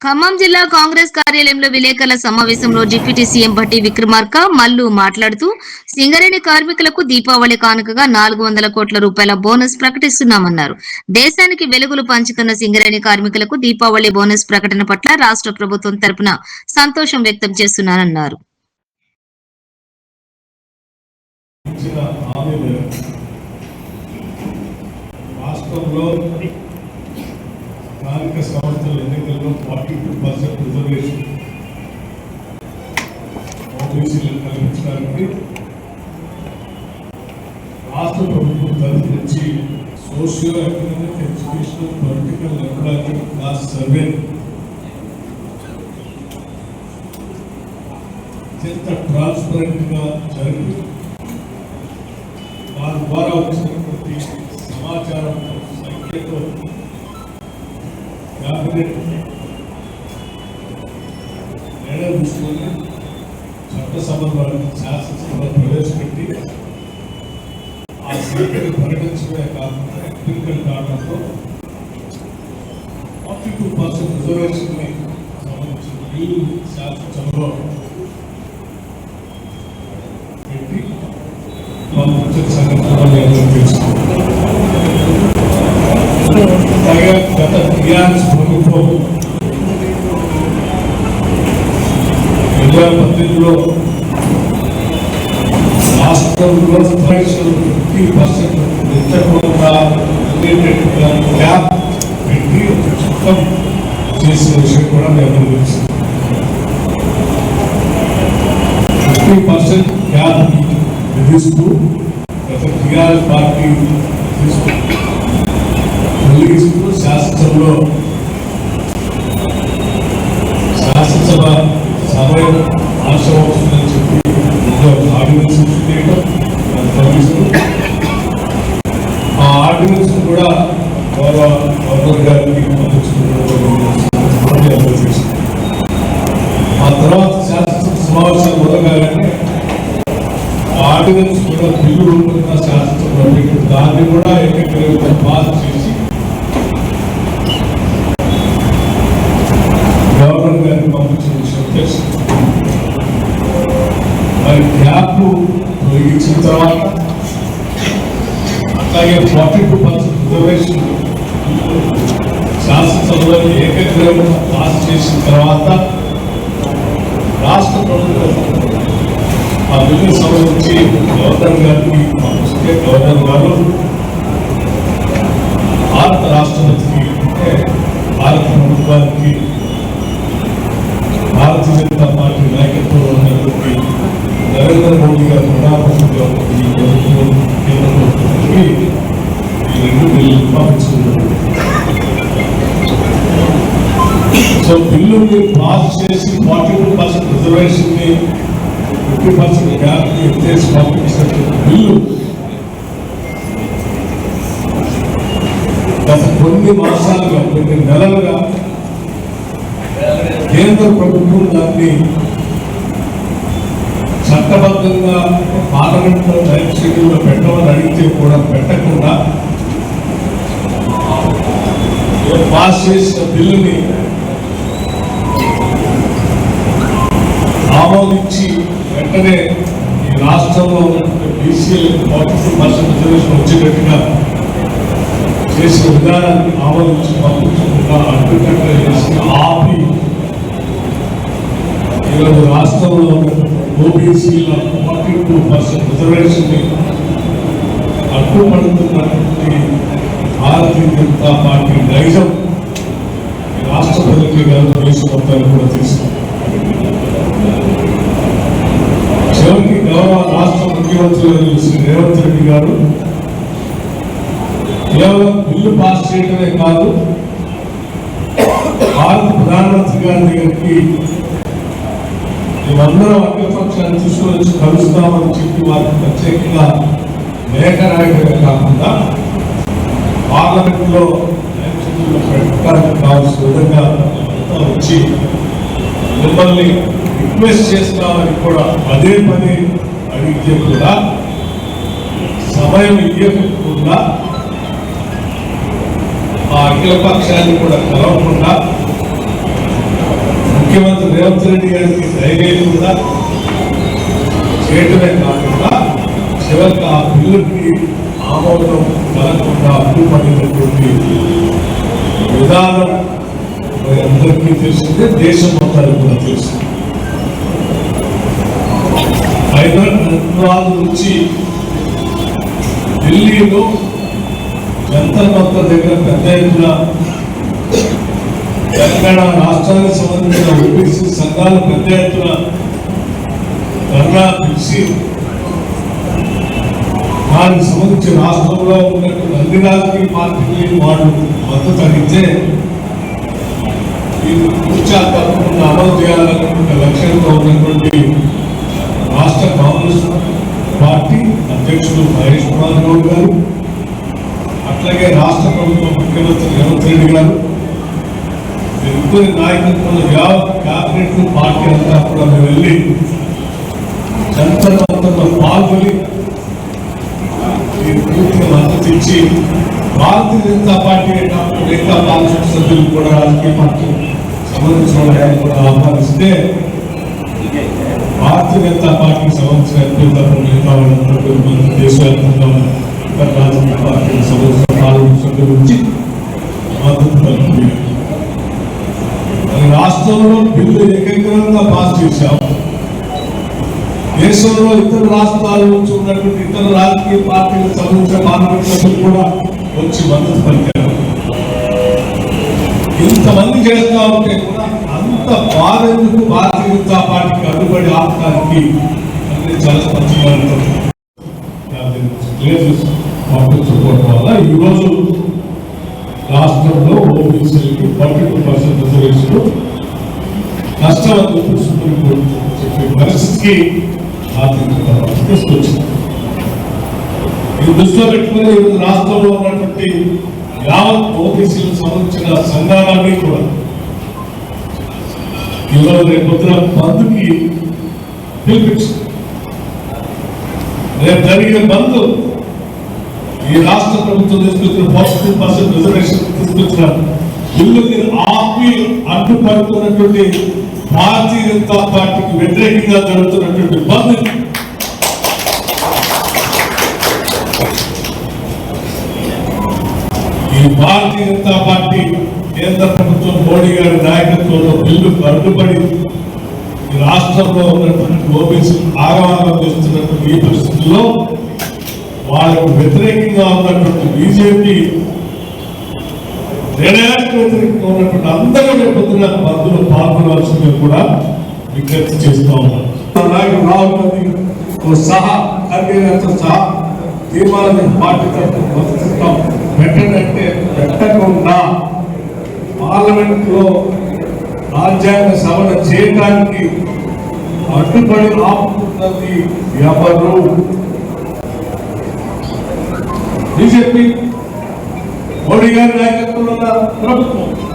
ఖమ్మం జిల్లా కాంగ్రెస్ కార్యాలయంలో విలేకరుల సమావేశంలో డిప్యూటీ సీఎం భట్టి విక్రమార్క మల్లు మాట్లాడుతూ సింగరేణి కార్మికులకు దీపావళి కానుకగా నాలుగు వందల కోట్ల రూపాయల బోనస్ ప్రకటిస్తున్నామన్నారు. దేశానికి వెలుగులు పంచుతున్న సింగరేణి కార్మికులకు దీపావళి బోనస్ ప్రకటన పట్ల రాష్ట్ర ప్రభుత్వం తరపున సంతోషం వ్యక్తం చేస్తున్నానన్నారు. రాష్ట్రంలో స్థానిక socio economic educational political economic class survey అత్యంత ట్రాన్స్పరెంట్ గా జరిగి వారి ద్వారా వచ్చినటువంటి సమాచారం సంఖ్యతో క్యాబినెట్ నిర్ణయం తీసుకొని చట్టసభలో శాసనసభలో ప్రవేశపెట్టి ఆ సంఖ్యను ప్రకటించడమే కాకుండా ఎంపికలు కావడంతో ఫార్టీ టూ పర్సెంట్ రిజర్వేషన్ సంబంధించిన బిల్లు శాసనసభలో పెట్టి పంపించిన సంగతి కూడా మేము తెలుసుకున్నాం. పైగా గత టీఆర్ఎస్ ప్రభుత్వం రెండు వేల పద్దెనిమిదిలో రాష్ట్రంలో పరీక్షలు ఫిఫ్టీ పర్సెంట్ పెంచకుండా ఉండేటట్టుగా క్యాప్ పెట్టి ఒక చట్టం చేసిన విషయం కూడా మేము తెలుసు ఫిఫ్టీ పర్సెంట్ క్యాప్ విధిస్తూ గత టీఆర్ఎస్ పార్టీ తీసుకు శాసనసభలో శాసనసభ సమయం ఆశ ఆ ఆర్డినెన్స్ కూడా గౌరవ గవర్నర్ గారికి ఆ తర్వాత శాసనసభ సమావేశాలు మొదలగానే ఆర్డినెన్స్ కూడా బిల్లు రూపంగా శాసనసభలో దాన్ని కూడా ఎన్నికలు పాస్ చేసి గవర్నర్ గారిని పంపించిన విషయం తెలుసు మరి గ్యాప్ తొలగించిన తర్వాత అలాగే ఫార్టీ టూ పర్సెంట్ రిజర్వేషన్ శాసనసభలో ఏకగ్రీవంగా పాస్ చేసిన తర్వాత రాష్ట్ర ప్రభుత్వం ఆ బిల్లు సంబంధించి గవర్నర్ గారికి పంపిస్తే గవర్నర్ గారు భారత రాష్ట్రపతికి అంటే భారత ప్రభుత్వానికి భారతీయ జనతా పార్టీ నాయకత్వంలో ఉన్నటువంటి నరేంద్ర మోడీ గారు ప్రధానమంత్రిగా ఈ ప్రభుత్వం కేంద్ర ప్రభుత్వానికి ఈ రెండు బిల్లు పంపించుకున్నారు పాస్ చేసి forty two percent reservation fifty percent గ్యాప్ని ఎత్తేసి పంపించినటువంటి బిల్లు గత కొన్ని మాసాలుగా కొన్ని నెలలుగా కేంద్ర ప్రభుత్వం దాన్ని చట్టబద్ధంగా పార్లమెంట్లో టైం షెడ్యూల్లో పెట్టమని అడిగితే కూడా పెట్టకుండా పాస్ చేసిన బిల్లుని ఆమోదించి వెంటనే ఈ రాష్ట్రంలో బీసీఎల్ ఫార్టీ టూ పర్సెంట్ రిజర్వేషన్ వచ్చేటట్టుగా చేసిన విధానాన్ని ఆమోదించి పంపించకుండా అడ్డుకట్టలు చేసి ఆపి ఈరోజు రాష్ట్రంలో ఓబీసీల ఫార్టీ టూ పర్సెంట్ రిజర్వేషన్ అడ్డుపడుతున్నటువంటి భారతీయ జనతా పార్టీ ధైర్యం రాష్ట్ర ప్రజలకి గారు దేశం కూడా తెలుసు చివరికి గౌరవ రాష్ట్ర ముఖ్యమంత్రి శ్రీ రేవంత్ రెడ్డి గారు కేవలం బిల్లు పాస్ చేయడమే కాదు భారత ప్రధానమంత్రి గారి దగ్గరికి మేమందరం అఖిలపక్షాన్ని తీసుకొని వచ్చి కలుస్తామని చెప్పి వారికి ప్రత్యేకంగా లేఖ నాయకుడిగా కాకుండా పార్లమెంట్లో పెట్టడానికి కావాల్సిన విధంగా అంతా వచ్చి మిమ్మల్ని రిక్వెస్ట్ చేస్తామని కూడా పదే పదే అడిగితే కూడా సమయం ఇవ్వకుండా ఆ అఖిల పక్షాన్ని కూడా కలవకుండా ముఖ్యమంత్రి రేవంత్ రెడ్డి గారికి ధైర్యం కూడా చేయటమే కాకుండా యొక్క ఆ బిల్లుకి ఆమోదం కలగకుండా అడ్డుపడినటువంటి విధానం మరి అందరికీ తెలిసిందే దేశం మొత్తానికి కూడా తెలుసు హైదరాబాద్ నుంచి ఢిల్లీలో జంతర్ మంతర్ దగ్గర పెద్ద ఎత్తున తెలంగాణ రాష్ట్రానికి సంబంధించిన ఓబీసీ సంఘాలు పెద్ద ఎత్తున ధర్నా పిలిచి దానికి సంబంధించి రాష్ట్రంలో ఉన్నటువంటి అన్ని రాజకీయ పార్టీలు వాళ్ళు మద్దతు అందించే ఇది తప్పకుండా అమలు చేయాలనుకున్న లక్ష్యంతో ఉన్నటువంటి రాష్ట్ర కాంగ్రెస్ పార్టీ అధ్యక్షుడు మహేష్ కుమార్ గౌడ్ గారు అట్లాగే రాష్ట్ర ప్రభుత్వ ముఖ్యమంత్రి రేవంత్ రెడ్డి గారు ఇద్దరి నాయకత్వంలో క్యాబినెట్ పార్టీ అంతా కూడా మేము వెళ్ళి జంతర్ పాల్గొని ఈ పూర్తిగా మద్దతు ఇచ్చి భారతీయ జనతా పార్టీ కాకుండా మిగతా పార్లమెంట్ సభ్యులు కూడా రాజకీయ పార్టీ సంబంధించిన కూడా ఆహ్వానిస్తే భారతీయ జనతా పార్టీకి సంబంధించిన ఎంపీ తరఫున మిగతా వాళ్ళందరూ కొంతమంది దేశవ్యాప్తంగా ఇతర రాజకీయ పార్టీకి సంబంధించిన పార్లమెంట్ నుంచి మద్దతు పలికి రాష్ట్రంలో బిల్లు ఏకగ్రంగా పాస్ చేశాం దేశంలో ఇతర రాష్ట్రాల నుంచి ఉన్నటువంటి ఇతర రాజకీయ పార్టీలకు సంబంధించిన పార్లమెంట్ కూడా వచ్చి మద్దతు పలికారు. ఇంతమంది చేస్తా ఉంటే కూడా అంత బాధ ఎందుకు భారతీయ జనతా పార్టీకి అడ్డుపడి ఆపడానికి అంటే చాలా స్పష్టంగా పంపించుకోవడం వల్ల ఈరోజు రాష్ట్రంలో ఓబీసీలకి పర్టికులర్ పర్సెంట్ రిజర్వేషన్ కష్టం అని చెప్పి సుప్రీంకోర్టు చెప్పే పరిస్థితికి తీసుకొచ్చింది ఈ దృష్టిలో పెట్టుకుని ఈరోజు రాష్ట్రంలో ఉన్నటువంటి యావత్ ఓబీసీలకు సంబంధించిన సంఘాలన్నీ కూడా ఈరోజు రేపు పొద్దున బంద్కి పిలిపించింది రేపు జరిగే బంద్ ఈ రాష్ట్ర ప్రభుత్వం తీసుకొచ్చిన ఫార్టీ పర్సెంట్ రిజర్వేషన్ తీసుకొచ్చిన బిల్లుకి ఆపి అడ్డుపడుతున్నటువంటి భారతీయ జనతా పార్టీకి వ్యతిరేకంగా జరుగుతున్నటువంటి బంద్ ఈ భారతీయ జనతా పార్టీ కేంద్ర ప్రభుత్వం మోడీ గారి నాయకత్వంలో బిల్లు అడ్డుపడి ఈ రాష్ట్రంలో ఉన్నటువంటి ఓబీసీ ఆగమనం చేస్తున్నటువంటి ఈ పరిస్థితుల్లో వాళ్ళకు వ్యతిరేకంగా ఉన్నటువంటి బీజేపీ నిర్ణయానికి ఉన్నటువంటి అందరూ రేపొద్దున బంధువులు పాల్గొనవలసిందిగా కూడా విజ్ఞప్తి చేస్తూ ఉన్నారు నాయకుడు రాహుల్ సహా ఖర్గే సహా తీర్మానం పార్టీ తరఫున మద్దతిస్తాం పెట్టడంటే పెట్టకుండా పార్లమెంట్లో రాజ్యాంగ సవరణ చేయడానికి అడ్డుపడి ఆపుతున్నది ఎవరు బీజేపీ మోడీ గారి నాయకత్వం para produtor.